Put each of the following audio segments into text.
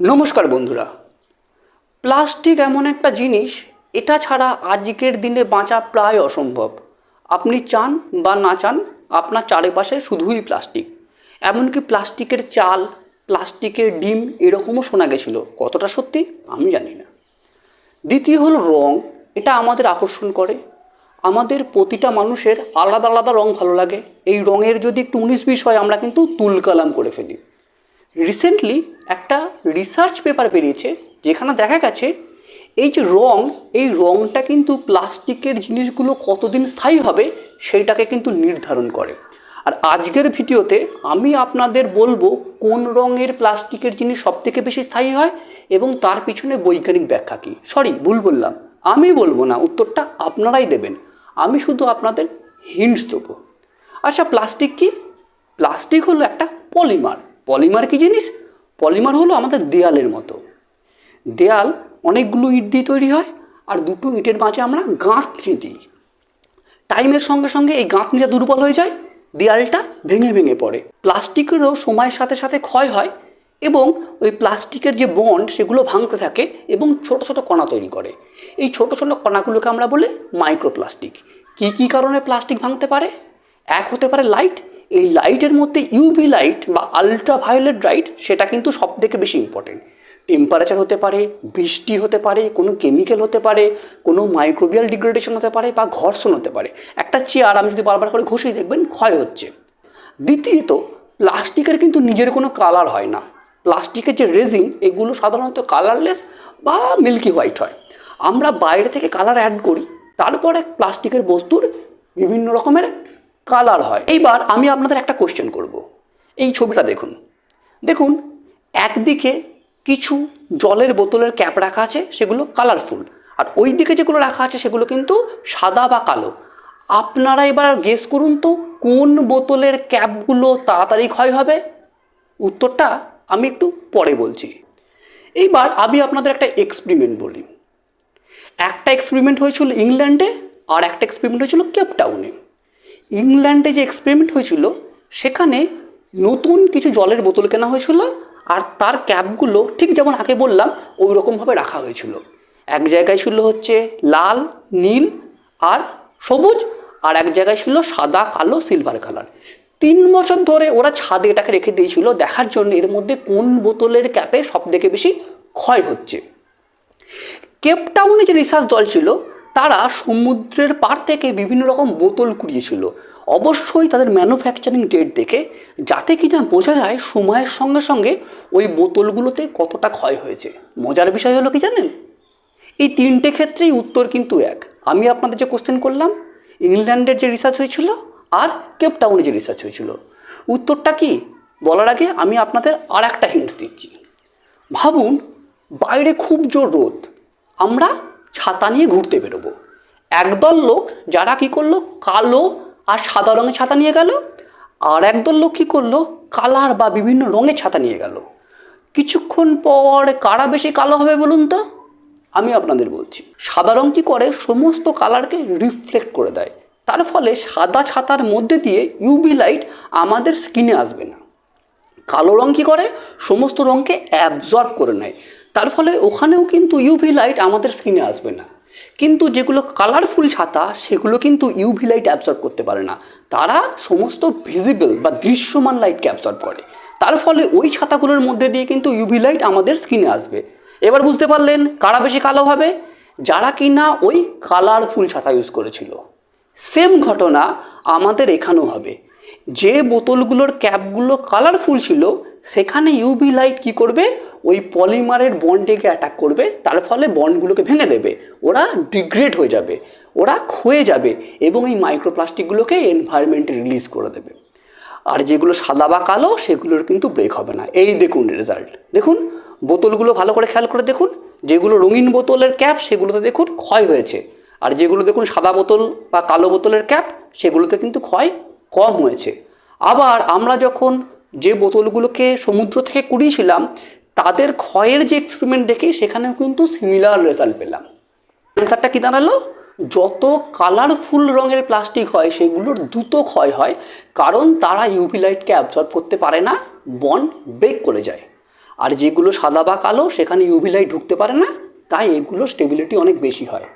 নমস্কার বন্ধুরা। প্লাস্টিক এমন একটা জিনিস, এটা ছাড়া আজকের দিনে বাঁচা প্রায় অসম্ভব। আপনি চান বা না চান, আপনার চারিপাশে শুধুই প্লাস্টিক। এমনকি প্লাস্টিকের চাল, প্লাস্টিকের ডিম এরকমও শোনা গেছিল। কতটা সত্যি, আমি জানি না। দ্বিতীয় হল রং, এটা আমাদের আকর্ষণ করে। আমাদের প্রতিটা মানুষের আলাদা আলাদা রং ভালো লাগে। এই রঙের যদি একটু উনিশ বিশ হয়, আমরা কিন্তু তুলকালাম করে ফেলি। রিসেন্টলি একটা রিসার্চ পেপার বেরিয়েছে যেখানে দেখা গেছে এই যে রং, এই রংটা কিন্তু প্লাস্টিকের জিনিসগুলো কতদিন স্থায়ী হবে সেইটাকে কিন্তু নির্ধারণ করে। আর আজকের ভিডিওতে আমি আপনাদের বলব কোন রঙের প্লাস্টিকের জিনিস সবথেকে বেশি স্থায়ী হয় এবং তার পিছনে বৈজ্ঞানিক ব্যাখ্যা কী। সরি ভুল বললাম। আমি বলব না, উত্তরটা আপনারাই দেবেন। আমি শুধু আপনাদের হিন্টস দেবো। আচ্ছা প্লাস্টিক কি? প্লাস্টিক হলো একটা পলিমার পলিমার কি জিনিস? পলিমার হলো আমাদের দেয়ালের মতো। দেয়াল অনেকগুলো ইট দিয়ে তৈরি হয় আর দুটো ইটের মাঝে আমরা গাঁথনি দিই। টাইমের সঙ্গে সঙ্গে এই গাঁথনিটা দুর্বল হয়ে যায়, দেয়ালটা ভেঙে ভেঙে পড়ে। প্লাস্টিকেরও সময়ের সাথে সাথে ক্ষয় হয় এবং ওই প্লাস্টিকের যে বন্ড, সেগুলো ভাঙতে থাকে এবং ছোট ছোট কণা তৈরি করে। এই ছোট ছোট কণাগুলোকে আমরা বলি মাইক্রোপ্লাস্টিক। কী কী কারণে প্লাস্টিক ভাঙতে পারে? এক হতে পারে লাইট এই লাইটের মধ্যে ইউভি লাইট বা আলট্রা ভায়োলেট লাইট সেটা কিন্তু সব থেকে বেশি ইম্পর্টেন্ট টেম্পারেচার হতে পারে, বৃষ্টি হতে পারে, কোনো কেমিক্যাল হতে পারে, কোনো মাইক্রোবিয়াল ডিগ্রেডেশন হতে পারে বা ঘর্ষণ হতে পারে। একটা চেয়ার আমি যদি বারবার করে ঘষি দেখবেন ক্ষয় হচ্ছে। দ্বিতীয়ত, প্লাস্টিকের কিন্তু নিজের কোনো কালার হয় না। প্লাস্টিকের যে রেজিন এগুলো সাধারণত কালারলেস বা মিল্কি হোয়াইট হয়। আমরা বাইরে থেকে কালার অ্যাড করি, তারপরে প্লাস্টিকের বস্তুর বিভিন্ন রকমের কালার হয়। এইবার আমি আপনাদের একটা কোশ্চেন করব। এই ছবিটা দেখুন। দেখুন, একদিকে কিছু জলের বোতলের ক্যাপ রাখা আছে, সেগুলো কালারফুল আর ওই দিকে যেগুলো রাখা আছে, সেগুলো কিন্তু সাদা বা কালো। আপনারা এবার গেস করুন তো, কোন বোতলের ক্যাপগুলো তাড়াতাড়ি ক্ষয় হবে? উত্তরটা আমি একটু পরে বলছি। এইবার আমি আপনাদের একটা এক্সপেরিমেন্ট বলি। একটা এক্সপেরিমেন্ট হয়েছিল ইংল্যান্ডে আর একটা এক্সপেরিমেন্ট হয়েছিল কেপটাউনে ইংল্যান্ডে যে এক্সপেরিমেন্ট হয়েছিল, সেখানে নতুন কিছু জলের বোতল কেনা হয়েছিল আর তার ক্যাপগুলো ঠিক যেমন আগে বললাম ওই রকমভাবে রাখা হয়েছিল। এক জায়গায় ছিল হচ্ছে লাল, নীল আর সবুজ আর এক জায়গায় ছিল সাদা, কালো সিলভার কালার তিন বছর ধরে ওরা ছাদে এটাকে রেখে দিয়েছিল, দেখার জন্য এর মধ্যে কোন বোতলের ক্যাপে সব থেকে বেশি ক্ষয় হচ্ছে। কেপটাউনে যে রিসার্চ দল ছিল তারা সমুদ্রের পার থেকে বিভিন্ন রকম বোতল কুড়িয়েছিল। অবশ্যই তাদের ম্যানুফ্যাকচারিং ডেট দেখে, যাতে কিনা বোঝা যায় সময়ের সঙ্গে সঙ্গে ওই বোতলগুলোতে কতটা ক্ষয় হয়েছে। মজার বিষয় হলো কি জানেন? এই তিনটে ক্ষেত্রেই উত্তর কিন্তু এক। আমি আপনাদের যে কোশ্চেন করলাম, ইংল্যান্ডের যে রিসার্চ হয়েছিল আর কেপটাউনে যে রিসার্চ হয়েছিল। উত্তরটা কি? বলার আগে আমি আপনাদের আর একটা হিন্টস দিচ্ছি। ভাবুন, বাইরে খুব জোর রোদ। আমরা ছাতা নিয়ে ঘুরতে বেরোবো। একদল লোক, যারা কি করল? কালো আর সাদা রঙের ছাতা নিয়ে গেল, আর একদল লোক কী করল? কালার বা বিভিন্ন রঙের ছাতা নিয়ে গেল। কিছুক্ষণ পর কারা বেশি কালো হবে বলুন তো? আমি আপনাদের বলছি। সাদা রং কী করে? সমস্ত কালারকে রিফ্লেক্ট করে দেয়। তার ফলে সাদা ছাতার মধ্যে দিয়ে ইউভি লাইট আমাদের স্কিনে আসবে না। কালো রং কী করে? সমস্ত রঙকে অ্যাবজর্ব করে নেয়। তার ফলে ওখানেও কিন্তু ইউভি লাইট আমাদের স্কিনে আসবে না। কিন্তু যেগুলো কালারফুল ছাতা, সেগুলো কিন্তু ইউভি লাইট অ্যাবজর্ব করতে পারে না। তারা সমস্ত ভিজিবল বা দৃশ্যমান লাইটকে অ্যাবজর্ব করে। তার ফলে ওই ছাতাগুলোর মধ্যে দিয়ে কিন্তু ইউভি লাইট আমাদের স্কিনে আসবে। এবার বুঝতে পারলেন কারা বেশি কালো হবে? যারা কিনা ওই কালারফুল ছাতা ইউজ করেছিল। সেম ঘটনা আমাদের এখানেও হবে। যে বোতলগুলোর ক্যাপগুলো কালারফুল ছিল, সেখানে ইউভি লাইট কি করবে? ওই পলিমারের বন্ডেকে অ্যাটাক করবে, তার ফলে বন্ডগুলোকে ভেঙে দেবে। ওরা ডিগ্রেড হয়ে যাবে, ওরা ক্ষয়ে যাবে এবং এই মাইক্রোপ্লাস্টিকগুলোকে এনভায়রনমেন্টে রিলিজ করে দেবে। আর যেগুলো সাদা বা কালো, সেগুলোর কিন্তু ব্রেক হবে না। এই দেখুন রেজাল্ট দেখুন, বোতলগুলো ভালো করে খেয়াল করে দেখুন। যেগুলো রঙিন বোতলের ক্যাপ সেগুলোতে দেখুন ক্ষয় হয়েছে। আর যেগুলো দেখুন সাদা বোতল বা কালো বোতলের ক্যাপ সেগুলোতে কিন্তু ক্ষয় কম হয়েছে। আবার আমরা যখন যে বোতলগুলোকে সমুদ্র থেকে কুড়িয়েছিলাম, তাদের ক্ষয়ের যে এক্সপেরিমেন্ট দেখি সেখানেও কিন্তু সিমিলার রেজাল্ট পেলাম। অ্যান্সারটা কী দাঁড়াল? যত কালারফুল রঙের প্লাস্টিক হয়, সেগুলোর দ্রুত ক্ষয় হয়, কারণ তারা ইউভি লাইটকে অ্যাবজর্ব করতে পারে না বন ব্রেক করে যায়। আর যেগুলো সাদা বা কালো, সেখানে ইউভি লাইট ঢুকতে পারে না, তাই এগুলো স্টেবিলিটি অনেক বেশি হয়।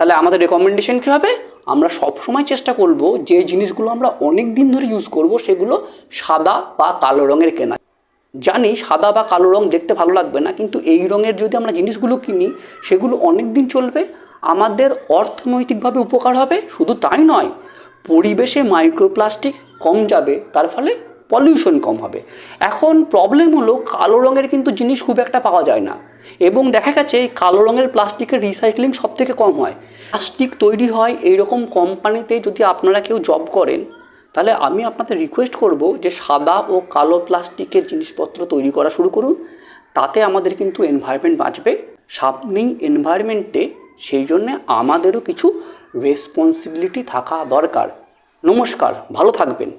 তাহলে আমাদের রেকমেন্ডেশন কী হবে? আমরা সব সময় চেষ্টা করব যে জিনিসগুলো আমরা অনেক দিন ধরে ইউজ করব, সেগুলো সাদা বা কালো রঙের কেনা। জানি সাদা বা কালো রং দেখতে ভালো লাগবে না, কিন্তু এই রঙের যদি আমরা জিনিসগুলো কিনি, সেগুলো অনেক দিন চলবে, আমাদের অর্থনৈতিকভাবে উপকার হবে। শুধু তাই নয়, পরিবেশে মাইক্রোপ্লাস্টিক কম যাবে, তার ফলে পলিউশন কম হবে। এখন প্রবলেম হলো কালো রঙের কিন্তু জিনিস খুব একটা পাওয়া যায় না। এবং দেখা গেছে কালো রঙের প্লাস্টিকের রিসাইক্লিং সব থেকে কম হয়। প্লাস্টিক তৈরি হয় এইরকম কোম্পানিতে যদি আপনারা কেউ জব করেন, তাহলে আমি আপনাদের রিকোয়েস্ট করব যে সাদা ও কালো প্লাস্টিকের জিনিসপত্র তৈরি করা শুরু করুন। তাতে আমাদের কিন্তু এনভায়রনমেন্ট বাঁচবে। সামনেই এনভায়রনমেন্টে সেই জন্যে আমাদেরও কিছু রেসপন্সিবিলিটি থাকা দরকার। নমস্কার, ভালো থাকবেন।